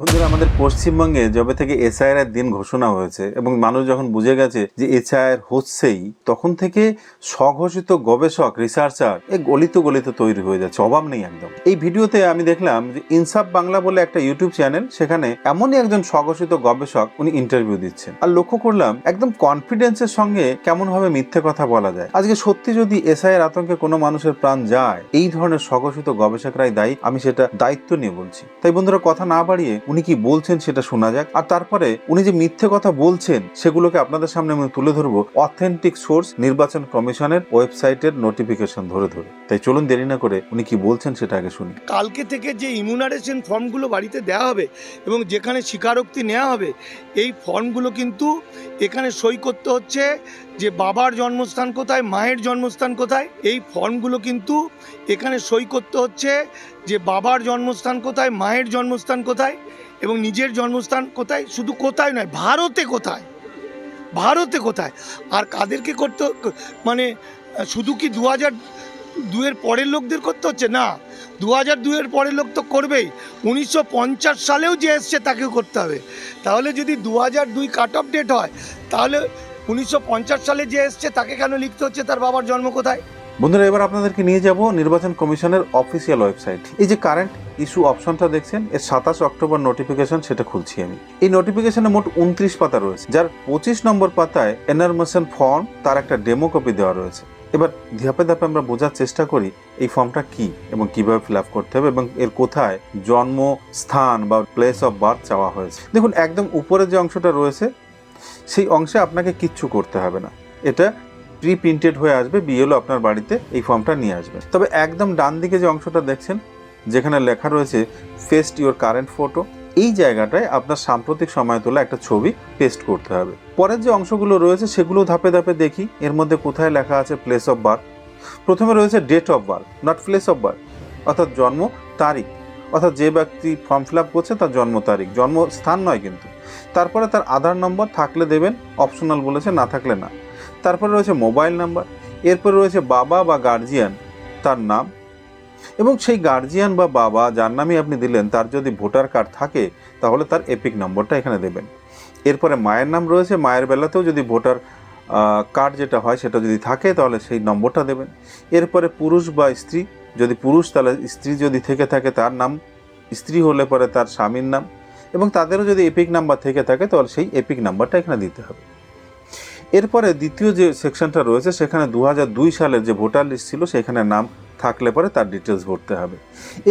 বন্ধুরা, আমাদের পশ্চিমবঙ্গে যবে থেকে এসআইআর এর দিন ঘোষণা হয়েছে এবং মানুষ যখন বুঝে গেছে যে এসআইআর হচ্ছেই, তখন থেকে স্বঘোষিত গবেষক রিসার্চার এ গলিত গলিত তৈরি হয়ে যাচ্ছে, অভাব নেই একদম। এই ভিডিওতে আমি দেখলাম যে ইনসাফ বাংলা বলে একটা ইউটিউব চ্যানেল, সেখানে এমনই একজন স্বঘোষিত গবেষক উনি ইন্টারভিউ দিচ্ছেন। আর লক্ষ্য করলাম, একদম কনফিডেন্সের সঙ্গে কেমন ভাবে মিথ্যে কথা বলা যায়। আজকে সত্যি যদি এসআইআর আতঙ্কে কোনো মানুষের প্রাণ যায়, এই ধরনের স্বঘোষিত গবেষকরাই দায়ী, আমি সেটা দায়িত্ব নিয়ে বলছি। তাই বন্ধুরা, কথা না বাড়িয়ে উনি কি বলছেন সেটা শোনা যাক। আর তারপরে উনি যে মিথ্যে কথা বলছেন, সেগুলোকে আপনাদের সামনে আমি তুলে ধরবো অথেন্টিক সোর্স নির্বাচন কমিশনের ওয়েবসাইটের নোটিফিকেশন ধরে ধরে। তাই চলুন দেরি না করে উনি কি বলছেন সেটা আগে শুনি। কালকে থেকে যে ইমিউনারেশন ফর্মগুলো বাড়িতে দেওয়া হবে এবং যেখানে স্বীকারোক্তি নেওয়া হবে, এই ফর্মগুলো কিন্তু এখানে সই করতে হচ্ছে যে বাবার জন্মস্থান কোথায়, মায়ের জন্মস্থান কোথায়, এই ফর্মগুলো কিন্তু এখানে সই করতে হচ্ছে যে বাবার জন্মস্থান কোথায়, মায়ের জন্মস্থান কোথায় এবং নিজের জন্মস্থান কোথায়? শুধু কোথায় নয়, ভারতে কোথায়? ভারতে কোথায়? আর কাদেরকে করতে মানে শুধু কি দু হাজার দুয়ের পরের লোকদের করতে হচ্ছে? না, দু হাজার দুয়ের পরের লোক তো করবেই। উনিশশো পঞ্চাশ সালেও যে এসছে তাকেও করতে হবে। তাহলে যদি দু হাজার দুই কাট অফ ডেট হয়, তাহলে উনিশশো পঞ্চাশ সালে যে এসছে তাকে কেন লিখতে হচ্ছে? তার বাবার জন্ম কোথায়? বন্ধুরা, এবার আপনাদেরকে নিয়ে যাব নির্বাচন কমিশনের অফিসিয়াল ওয়েবসাইট এই যে কারেন্ট ইস্যু অপশনটা দেখছেন, এর সাতাশ অক্টোবর নোটিফিকেশন সেটা খুলছি আমি। এই নোটিফিকেশনে মোট উনত্রিশ পাতা রয়েছে, যার পঁচিশ নম্বর পাতায় এনারমেশন ফর্ম তার একটা ডেমো কপি দেওয়া রয়েছে। এবার ধাপে ধাপে আমরা বোঝার চেষ্টা করি, এই ফর্মটা কি এবং কীভাবে ফিল আপ করতে হবে এবং এর কোথায় জন্ম, স্থান বা প্লেস অফ বার্থ চাওয়া হয়েছে। দেখুন, একদম উপরে যে অংশটা রয়েছে, সেই অংশে আপনাকে কিচ্ছু করতে হবে না। এটা প্রি প্রিন্টেড হয়ে আসবে বিএলও আপনার বাড়িতে, এই ফর্মটা নিয়ে আসবে তবে একদম ডান দিকে যে অংশটা দেখছেন, যেখানে লেখা রয়েছে ফেস্ট ইওর কারেন্ট ফটো এই জায়গাটায় আপনার সাম্প্রতিক সময় তোলা একটা ছবি পেস্ট করতে হবে। পরের যে অংশগুলো রয়েছে, সেগুলো ধাপে ধাপে দেখি, এর মধ্যে কোথায় লেখা আছে প্লেস অফ বার্থ প্রথমে রয়েছে date of birth not place of birth অর্থাৎ জন্ম তারিখ। অর্থাৎ যে ব্যক্তি ফর্ম ফিল আপ করছে, তার জন্ম তারিখ। জন্ম স্থান নয় কিন্তু। তারপরে তার আধার নম্বর থাকলে দেবেন অপশনাল বলেছে না থাকলে না। তারপরে রয়েছে মোবাইল নাম্বার এরপরে রয়েছে বাবা বা গার্জিয়ান তার নাম। এবং সেই গার্জিয়ান বা বাবা, যার নামই আপনি দিলেন, তার যদি ভোটার কার্ড থাকে, তাহলে তার এপিক নম্বরটা এখানে দেবেন। এরপরে মায়ের নাম রয়েছে, মায়ের বেলাতেও যদি ভোটার কার্ড যেটা হয়, সেটা যদি থাকে, তাহলে সেই নম্বরটা দেবেন। এরপরে পুরুষ বা স্ত্রী, যদি পুরুষ, তাহলে স্ত্রী যদি থেকে থাকে, তার নাম। স্ত্রী হলে পরে তার স্বামীর নাম। এবং তাদেরও যদি এপিক নাম্বার থেকে থাকে, তাহলে সেই এপিক নাম্বারটা এখানে দিতে হবে। এরপরে দ্বিতীয় যে সেকশনটা রয়েছে, সেখানে দু দুই সালের যে ভোটার লিস্ট ছিল, সেখানে নাম থাকলে পরে তার ডিটেলস ভরতে হবে।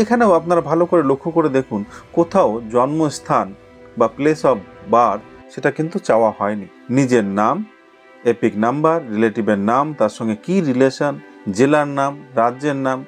এখানেও আপনারা ভালো করে লক্ষ্য করে দেখুন, কোথাও জন্মস্থান বা প্লেস অফ বার্থ সেটা কিন্তু চাওয়া হয়নি। নিজের নাম এপিক নাম্বার রিলেটিভের নাম, তার সঙ্গে কি রিলেশন জেলার নাম, রাজ্যের নাম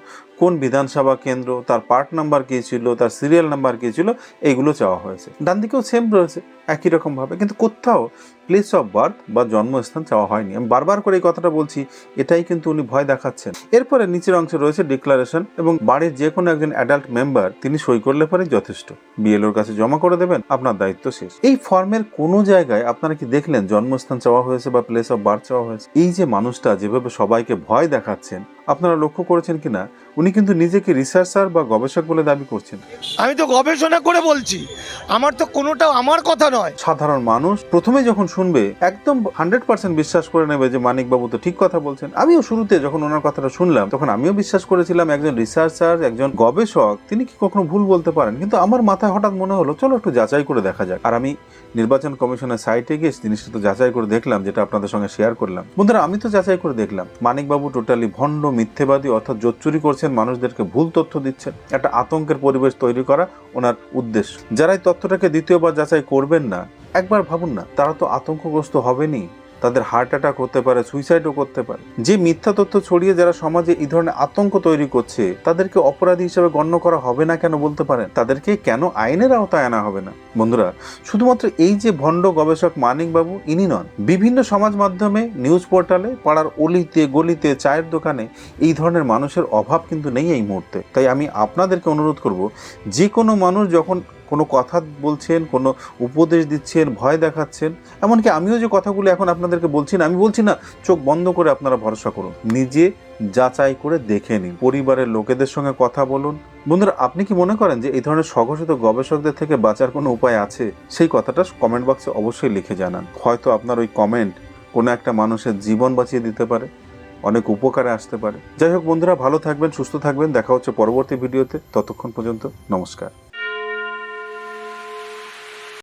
কোন বিধানসভা কেন্দ্র, তার পার্ট নাম্বার কী ছিল, তার সিরিয়াল নাম্বার কী ছিল, এইগুলো চাওয়া হয়েছে। ডান দিকেও সেম রয়েছে, একই রকমভাবে কিন্তু কোথাও প্লেস অফ বার্থ বা জন্মস্থান চাওয়া হয়নি। আমি বারবার করে এই কথাটা বলছি, এটাই কিন্তু উনি ভয় দেখাচ্ছেন। এরপরে নিচের অংশে রয়েছে ডিক্লারেশন এবং বাড়ির যে কোনো একজন অ্যাডাল্ট মেম্বার তিনি সই করলে পরে যথেষ্ট। বিএলওর কাছে জমা করে দেবেন, আপনার দায়িত্ব শেষ। এই ফর্মের কোনো জায়গায় আপনারা কি দেখলেন জন্মস্থান চাওয়া হয়েছে বা প্লেস অফ বার্থ চাওয়া হয়েছে? এই যে মানুষটা যেভাবে সবাইকে ভয় দেখাচ্ছেন আপনারা লক্ষ্য করেছেন কিনা উনি কিন্তু নিজেকে রিসার্চার বা গবেষক বলে দাবি করছেন। আমি তো গবেষণা করে বলছি। আমার তো কোনোটা আমার কথা নয়। সাধারণ মানুষ প্রথমে যখন শুনবে একদম হান্ড্রেড পার্সেন্ট বিশ্বাস করে নেবে যে মানিকবাবু তো ঠিক কথা বলছেন। আমিও শুরুতে যখন ওনার কথাটা শুনলাম তখন আমিও বিশ্বাস করেছিলাম একজন রিসার্চার একজন গবেষক তিনি কি কখনো ভুল বলতে পারেন? কিন্তু আমার মাথায় হঠাৎ মনে হলো চলো একটু যাচাই করে দেখা যাক। আর আমি নির্বাচন কমিশনের সাইটে গিয়ে জিনিসটা তো যাচাই করে দেখলাম যেটা আপনাদের সঙ্গে শেয়ার করলাম। বন্ধুরা আমি তো যাচাই করে দেখলাম। মানিকবাবু টোটালি ভণ্ড মিথ্যেবাদী অর্থাৎ জোচ্চুরি করছেন মানুষদেরকে ভুল তথ্য দিচ্ছেন, একটা আতঙ্কের পরিবেশ তৈরি করা ওনার উদ্দেশ্য। যারা এই তথ্যটাকে দ্বিতীয়বার যাচাই করবেন না, একবার ভাবুন না, তারা তো আতঙ্কগ্রস্ত হবেনি তাদের হার্ট অ্যাটাক হতে পারে সুইসাইডও করতে পারে। যে মিথ্যা তথ্য ছড়িয়ে যারা সমাজে এই ধরনের আতঙ্ক তৈরি করছে, তাদেরকে অপরাধী হিসেবে গণ্য করা হবে না কেন বলতে পারেন? তাদেরকে কেন আইনের আওতায় আনা হবে না? বন্ধুরা, শুধুমাত্র এই যে ভণ্ড গবেষক মানিক বাবু, ইনি নন, বিভিন্ন সমাজ মাধ্যমে নিউজ পোর্টালে পাড়ার অলিতে, গলিতে, চায়ের দোকানে এই ধরনের মানুষের অভাব কিন্তু নেই এই মুহূর্তে। তাই আমি আপনাদেরকে অনুরোধ করব, যে কোনো মানুষ যখন কোনো কথা বলছেন, কোনো উপদেশ দিচ্ছেন, ভয় দেখাচ্ছেন, এমনকি আমিও যে কথাগুলো এখন আপনাদেরকে বলছি না, আমি বলছি না, চোখ বন্ধ করে আপনারা ভরসা করুন। নিজে যাচাই করে দেখে নিন। পরিবারের লোকেদের সঙ্গে কথা বলুন। বন্ধুরা, আপনি কি মনে করেন যে এই ধরনের স্বঘোষিত গবেষকদের থেকে বাঁচার কোনো উপায় আছে? সেই কথাটা কমেন্ট বক্সে অবশ্যই লিখে জানান। হয়তো আপনার ওই কমেন্ট কোনো একটা মানুষের জীবন বাঁচিয়ে দিতে পারে, অনেক উপকারে আসতে পারে। যাই হোক বন্ধুরা, ভালো থাকবেন, সুস্থ থাকবেন। দেখা হচ্ছে পরবর্তী ভিডিওতে। ততক্ষণ পর্যন্ত নমস্কার।